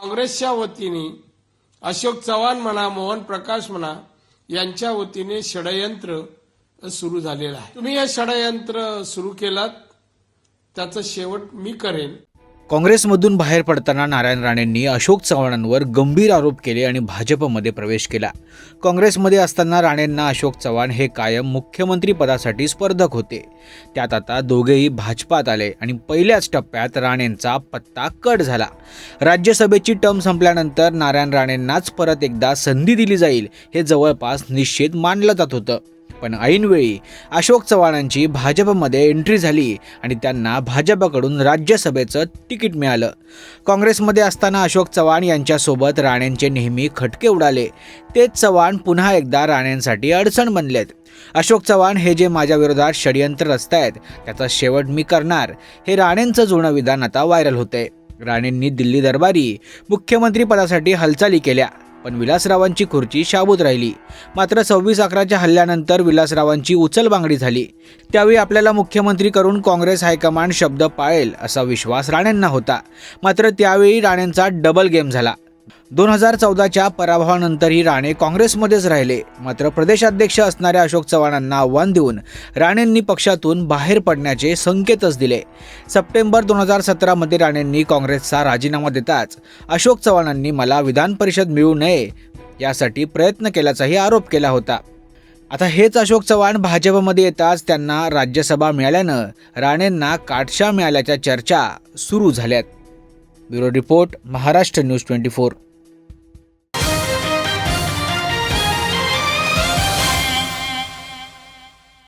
काँग्रेसच्या वतीने अशोक चव्हाण म्हणा मोहन प्रकाश म्हणा यांच्या वतीने षडयंत्र सुरू झालेलं आहे. तुम्ही हे षडयंत्र सुरू केलात त्याचा शेवट मी करेन. काँग्रेसमधून बाहेर पडताना नारायण राणेंनी अशोक चव्हाणांवर गंभीर आरोप केले आणि भाजपमध्ये प्रवेश केला. काँग्रेसमध्ये असताना राणेंना अशोक चव्हाण हे कायम मुख्यमंत्री पदासाठी स्पर्धक होते. त्यात आता दोघेही भाजपात आले आणि पहिल्याच टप्प्यात राणेंचा पत्ता कट झाला. राज्यसभेची टर्म संपल्यानंतर नारायण राणेंनाच परत एकदा संधी दिली जाईल हे जवळपास निश्चित मानलं जात होतं. पण ऐनवेळी अशोक चव्हाणांची भाजपमध्ये एंट्री झाली आणि त्यांना भाजपकडून राज्यसभेचं तिकीट मिळालं. काँग्रेसमध्ये असताना अशोक चव्हाण यांच्यासोबत राणेंचे नेहमी खटके उडाले. तेच चव्हाण पुन्हा एकदा राणेंसाठी अडचण बनलेत. अशोक चव्हाण हे जे माझ्या विरोधात षडयंत्र रचतायत त्याचा शेवट मी करणार हे राणेंचं जुनं विधान आता व्हायरल होते राणेंनी दिल्ली दरबारी मुख्यमंत्री पदासाठी हालचाली केल्या. पण विलासरावांची खुर्ची शाबूत राहिली. मात्र सव्वीस अकराच्या हल्ल्यानंतर विलासरावांची उचलबांगडी झाली. त्यावेळी आपल्याला मुख्यमंत्री करून काँग्रेस हायकमांड शब्द पाळेल असा विश्वास राणेंना होता. मात्र त्यावेळी राणेंचा डबल गेम झाला. दोन हजार चौदाच्या पराभवानंतरही राणे काँग्रेसमध्येच राहिले. मात्र प्रदेशाध्यक्ष असणाऱ्या अशोक चव्हाणांना आव्हान देऊन राणेंनी पक्षातून बाहेर पडण्याचे संकेतच दिले. सप्टेंबर दोन हजार सतरामध्ये राणेंनी काँग्रेसचा राजीनामा देताच अशोक चव्हाणांनी मला विधान परिषद मिळू नये यासाठी प्रयत्न केल्याचाही आरोप केला होता. आता हेच अशोक चव्हाण भाजपमध्ये येताच त्यांना राज्यसभा मिळाल्यानं राणेंना काटशा मिळाल्याच्या चर्चा सुरू झाल्यात. Bureau report Maharashtra news twenty four.